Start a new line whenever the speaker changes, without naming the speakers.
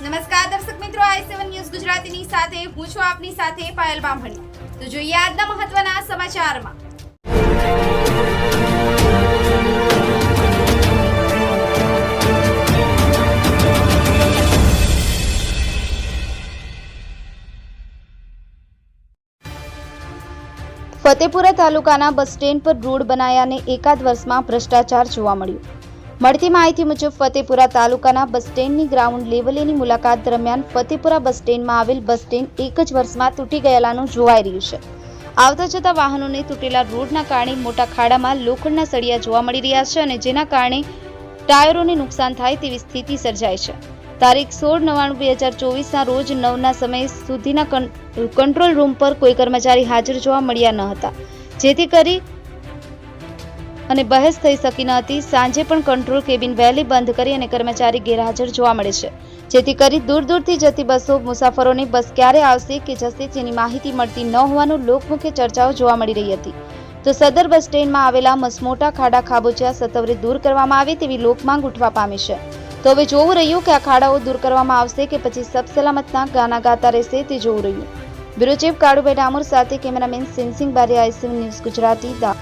નમસ્કાર દર્શક મિત્રો, આઈ સેવન ન્યૂઝ ગુજરાતીની સાથે, હું છું આપની સાથે પાયલ બામણી. તો જોઈએ આજના મહત્વના સમાચારમાં. ફતેપુરા તાલુકાના બસ સ્ટેન્ડ પર રોડ બનાયાને એકાદ વર્ષમાં ભ્રષ્ટાચાર જોવા મળ્યો. મળતી માહિતી મુજબ, ફતેપુરા તાલુકાના બસ સ્ટેન્ડની ગ્રાઉન્ડ લેવલેની મુલાકાત દરમિયાન ફતેપુરા બસ સ્ટેન્ડમાં આવેલ બસ સ્ટેન્ડ એક જ વર્ષમાં તૂટી ગયેલાનું જોવાઈ રહ્યું છે. આવતા જતા વાહનોને તૂટેલા રોડના કારણે મોટા ખાડામાં લોખંડના સળિયા જોવા મળી રહ્યા છે અને જેના કારણે ટાયરોને નુકસાન થાય તેવી સ્થિતિ સર્જાય છે. તારીખ સોળ નવ્વાણું બે હજાર ચોવીસના રોજ નવના સમય સુધીના કંટ્રોલ રૂમ પર કોઈ કર્મચારી હાજર જોવા મળ્યા ન હતા. જેથી કરી અને બહેસ થઈ શકી ન હતી. સાંજે પણ કંટ્રોલ કેબિન વહેલી બંધ કરી અને કર્મચારી ગેરહાજર જોવા મળે છે. જેથી કરી દૂર દૂરથી જતી બસો મુસાફરોને બસ ક્યારે આવશે કે જશે તેની માહિતી મળતી ન હોવાનું લોકમુખ્ય ચર્ચાઓ જોવા મળી રહી હતી. તો સદર બસ સ્ટેન્ડમાં આવેલા મસમોટા ખાડા ખાબોચિયા સત્વરે દૂર કરવામાં આવે તેવી લોકમાંગ ઉઠવા પામી છે. તો હવે જોવું રહ્યું કે આ ખાડાઓ દૂર કરવામાં આવશે કે પછી સબસલામતના ગાના ગાતા રહેશે તે જોવું રહ્યું. બ્યુરો ચીફ કાળુભાઈ ડામોર સાથે cameraman Sensing Bariya ICM news Gujarati